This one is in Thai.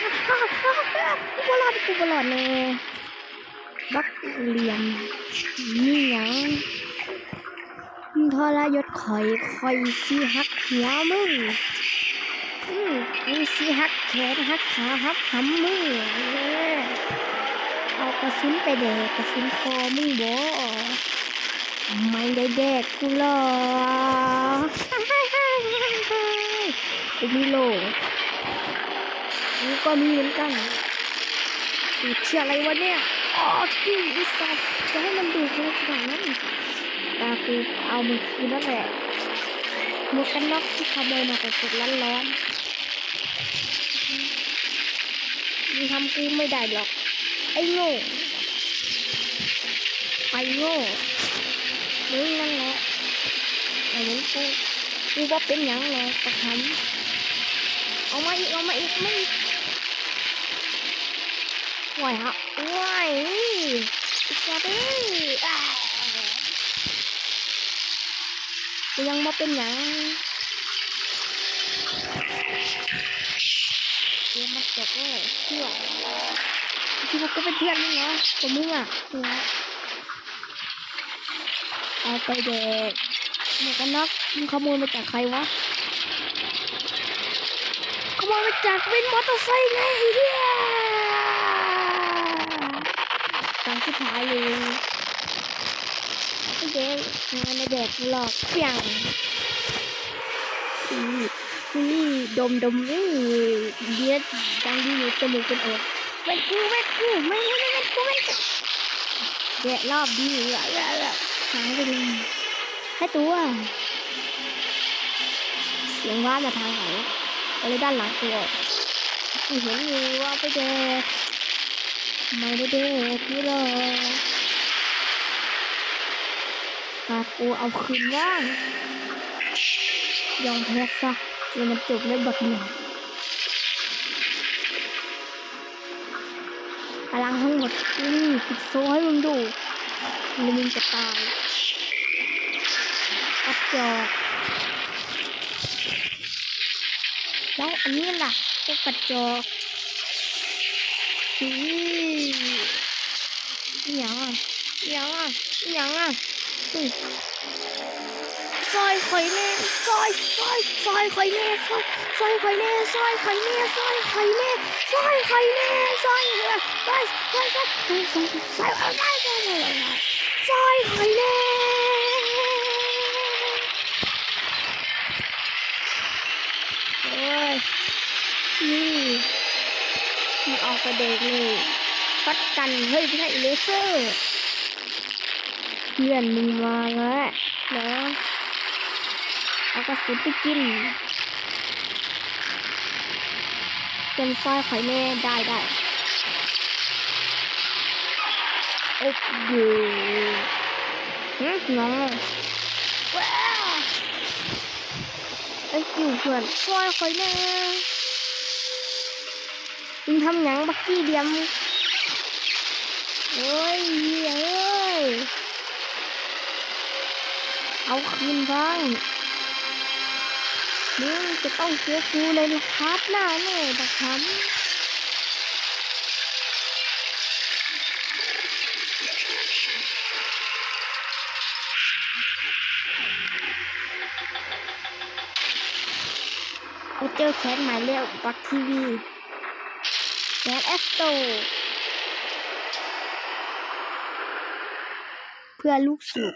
กูบอลอดกูบอลอดแน่บักเหลี่ยมนี่ยังมึงทรยศข่อยข่อยสิหักหัวมึงอืมกูสิหักแขนหักขาหักหำมึงแน่เอากระสุนไปแดกกระสุนคอมึงบ่ไม่ได้แดกกูหรอกกูมีโล กูก็มีเหมือนกันดูเชื่ออะไรวะเนี่ยอ๋อที่อีสัตจะให้มันดูดอะไรขนาดนั้นตากูเอามันคืนแล้วแหละหมวกกันน็อกที่ขโมยมาแต่สดร้อนร้อนๆมึงทำกูไม่ได้หรอก ไอ้โง่ไอ้โง่มึงนั่นแหละไอ้เหมือนกูกูว่าเป็นยังหรอกระทำเอามาอีกเอามาอีกไม่ หวยฮะไหวอีกแล้วเด้ยังมาเป็นหยังเกมมันจบเลยเชื่อคิดว่าก็เป็นเพื่อนมึงเหรอกับมึงอะเนี่ยเอาไปเด็กหมวกกันน็อกมึงขโมยมาจากใครวะขโมยมาจากวินมอเตอร์ไซค์ไงเฮีย ที่ท้ายเลยไอ้เด็กงานในแดกหลอกเพียงนี่ดมดมนี่เดียดดังดีอยู่จมูกเป็นอกเว้นกูเว้นกูไม่ไม่ไม่เว้นกูเว้นกูแดกรอบดีอะอะอะหายไปเลยให้ตัวเสียงว่ามาทางไหนไปเลยด้านหลังตัวเห็นอยู่ว่าไปเด็ก ไม่ได้เด็กพี่หรอกตากูเอาคืนว่างยอมแพ้ซะเกมมันจบแล้บักเดียวพลังทั้งหมดนี่ปิดโซ่ให้มึงดูหรือมึงจะตายอัดจอกแล้วอันนี้ล่ะพวกกระจอกอื ออหยังอะอหยังอะอหยังอะอุ้ยซอยข่อยแน่ซอยซอยซอยข่อยแน่ซอยซอยข่อยแน่ซอยข่อยแน่ซอยข่อยแน่ซอยข่อยแน่ซอยเออซอยซอยซอยซอยซอยซอยซอยซอยข่อยแน่โอ้ยนี่มีออกกระเด็กเลย ฟัดกัน เฮ้ยไม่ใช่เลเซอร์เพื่อนมึงมาแล้วเนาะเอากระสุนไปกินเป็นสร้อยไข่แม่ได้ได้โอ้โหฮึน้องว้าวไอ้ยอยู่เพื่อนสร้อยไข่แม่มึงทำหยังบักกี้เดียม เอ้ยเอ้ย เอาคืนบ้างมึงจะต้องเจอกูในพาร์ทหน้าแน่บักคำกูเจอแขนหมายเร็วบักทีวีแกนแอสโต เพื่อลูกสูบ